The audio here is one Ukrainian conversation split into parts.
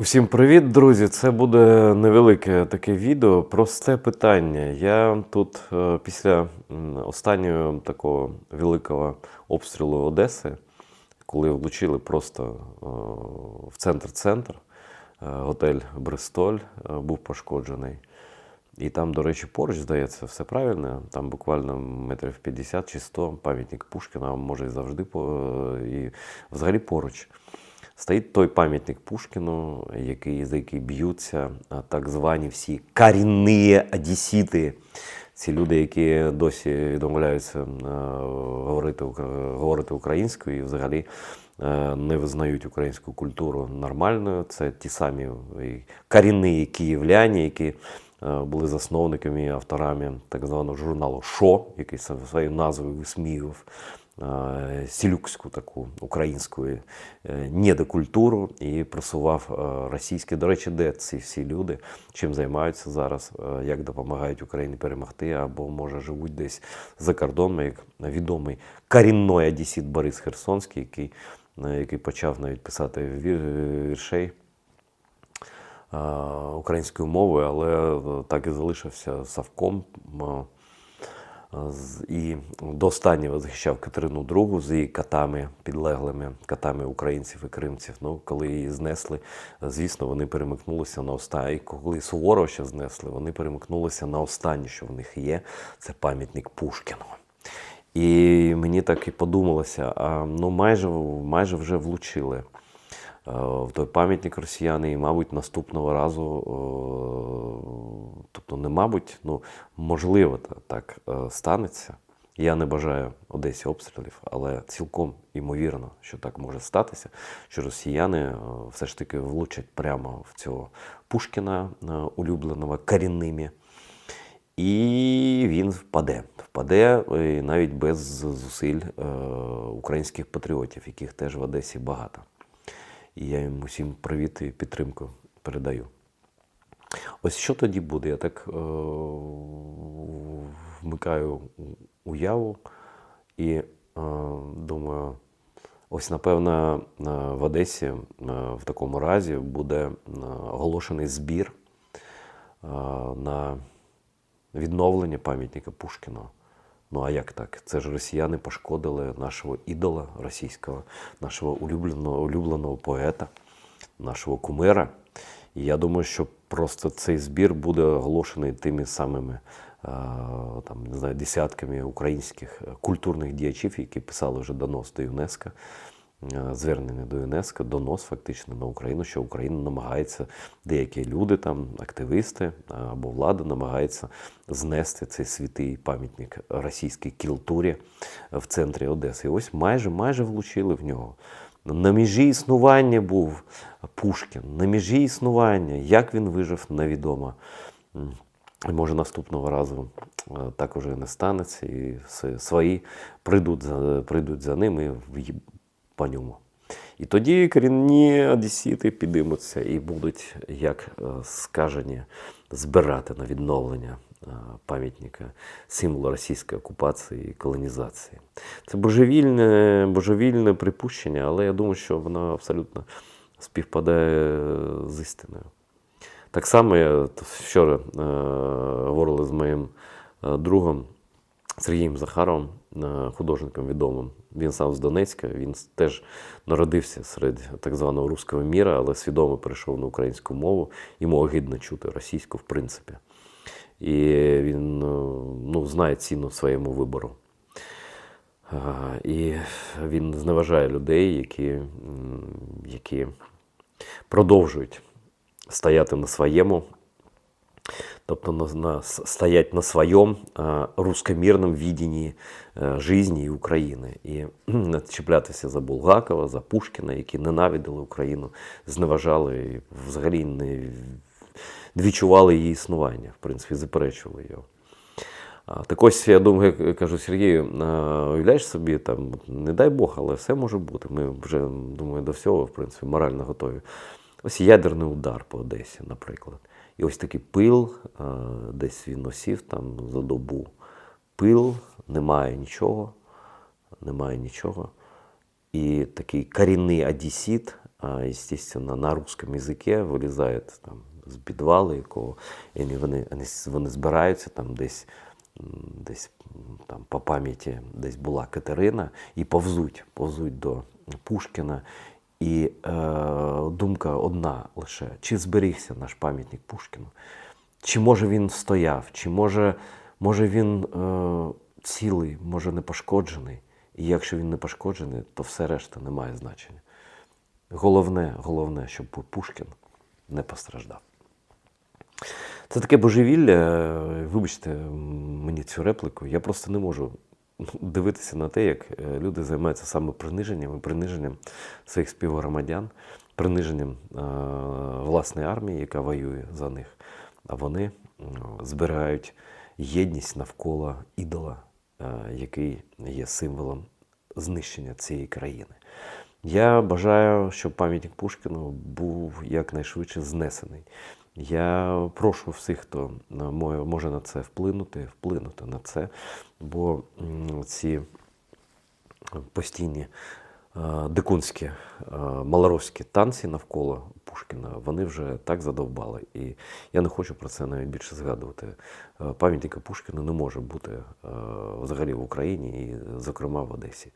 Усім привіт, друзі! Це буде невелике таке відео. Просте питання. Я тут е, після останнього такого великого обстрілу Одеси, коли влучили просто е, в центр-центр, е, готель Бристоль був пошкоджений. І там, до речі, поруч, здається, все правильно. Там буквально метрів 50 чи 100 пам'ятник Пушкіна, може і завжди і взагалі поруч. Стоїть той пам'ятник Пушкіну, який, за який б'ються так звані всі корінні одесіти. Ці люди, які досі відмовляються е, говорити, говорити українською і взагалі е, не визнають українську культуру нормальною. Це ті самі корінні київляні, які е, були засновниками і авторами так званого журналу Шо, який своєю назвою висміював сілюкську таку українську е, недокультуру і просував е, російське. До речі, де ці всі люди, чим займаються зараз, е, як допомагають Україні перемогти, або може живуть десь за кордоном, як відомий корінний одесіт Борис Херсонський, який, який почав навіть писати віршей українською мовою, але так і залишився Савком. І до останнього захищав Катерину II з її катами, підлеглими катами українців і кримців. Ну, коли її знесли, звісно, вони перемикнулися на останнє. І коли Суворова ще знесли, вони перемикнулися на останнє, що в них є. Це пам'ятник Пушкіну. І мені так і подумалося, а ну майже, майже вже влучили в той пам'ятник росіяни, і, мабуть, наступного разу, е, тобто не мабуть, ну можливо, так е, станеться. Я не бажаю Одесі обстрілів, але цілком імовірно, що так може статися, що росіяни е, все ж таки влучать прямо в цього Пушкіна, е, улюбленого корінними. І він впаде. Впаде е, навіть без зусиль е, українських патріотів, яких теж в Одесі багато. І я їм усім привіт і підтримку передаю. Ось що тоді буде? Я так е, вмикаю уяву і е, думаю, ось напевно е, в Одесі е, в такому разі буде е, оголошений збір е, на відновлення пам'ятника Пушкіна. Ну а як так? Це ж росіяни пошкодили нашого ідола російського, нашого улюбленого, улюбленого поета, нашого кумира. І я думаю, що просто цей збір буде оголошений тими самими там, не знаю, десятками українських культурних діячів, які писали вже донос до ЮНЕСКО, звернення до ЮНЕСКО, донос фактично на Україну, що Україна намагається, деякі люди, там, активісти е, або влада намагається знести цей святий пам'ятник російській культурі в центрі Одеси. І ось майже майже влучили в нього. На межі існування був Пушкін, на межі існування. Як він вижив, невідомо. Може наступного разу е, так уже не станеться, і свої прийдуть за, прийдуть за ним і по ньому. І тоді корінні одесіти підіймуться і будуть, як е, скажені, збирати на відновлення е, пам'ятника символу російської окупації і колонізації. Це божевільне, божевільне припущення, але я думаю, що воно абсолютно співпадає з істиною. Так само я вчора е, говорили з моїм е, другом Сергієм Захаровим, е, художником відомим. Він сам з Донецька, він теж народився серед так званого руського міра, але свідомо перейшов на українську мову. Йому огидно чути російську, в принципі. І він е, ну, знає ціну своєму вибору. І він зневажає людей, які, які продовжують стояти на своєму, тобто на, на, стоять на своєму рускомірному відінні а, житті України. І не чіплятися за Булгакова, за Пушкіна, які ненавиділи Україну, зневажали і взагалі не, відчували її існування, в принципі, заперечували його. Так ось я думаю, я кажу Сергію, уявляєш собі, там, не дай Бог, але все може бути. Ми вже, думаю, до всього, в принципі, морально готові. Ось ядерний удар по Одесі, наприклад. І ось такий пил, десь він носів там за добу. Пил, немає нічого, немає нічого. І такий корінний одесіт а, естественно, на русском языке вилізають там з підвалу, якого і вони, вони збираються там десь, десь там по пам'яті десь була Катерина і повзуть, повзуть до Пушкіна. І е, думка одна лише: чи зберігся наш пам'ятник Пушкіну? Чи може він стояв, чи може, може він е, цілий, може не пошкоджений. І якщо він не пошкоджений, то все решта не має значення. Головне, головне, щоб Пушкін не постраждав. Це таке божевілля. е, Вибачте мені цю репліку. Я просто не можу дивитися на те, як е, люди займаються саме приниженням і приниженням своїх співгромадян, приниженням е, власної армії, яка воює за них. А вони збирають єдність навколо ідола, е, який є символом знищення цієї країни. Я бажаю, щоб пам'ятник Пушкіну був якнайшвидше знесений. Я прошу всіх, хто може на це вплинути, вплинути на це, бо ці постійні е, дикунські е, малоруські танці навколо Пушкіна, вони вже так задовбали. І я не хочу про це навіть більше згадувати. Е, Пам'ятника Пушкіну не може бути взагалі в Україні і, зокрема, в Одесі.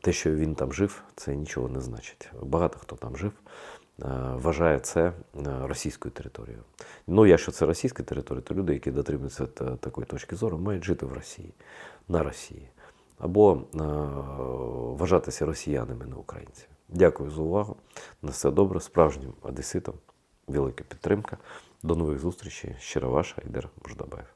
Те, що він там жив, це нічого не значить. Багато хто там жив, вважає це е, російською територією. Ну, якщо це російська територія, то люди, які дотримуються такої точки зору, мають жити в Росії, на Росії. Або е, вважатися росіянами, не українцями. Дякую за увагу. На все добре. Справжнім одеситам велика підтримка. До нових зустрічей. Щиро ваша Айдер Буждабаєв.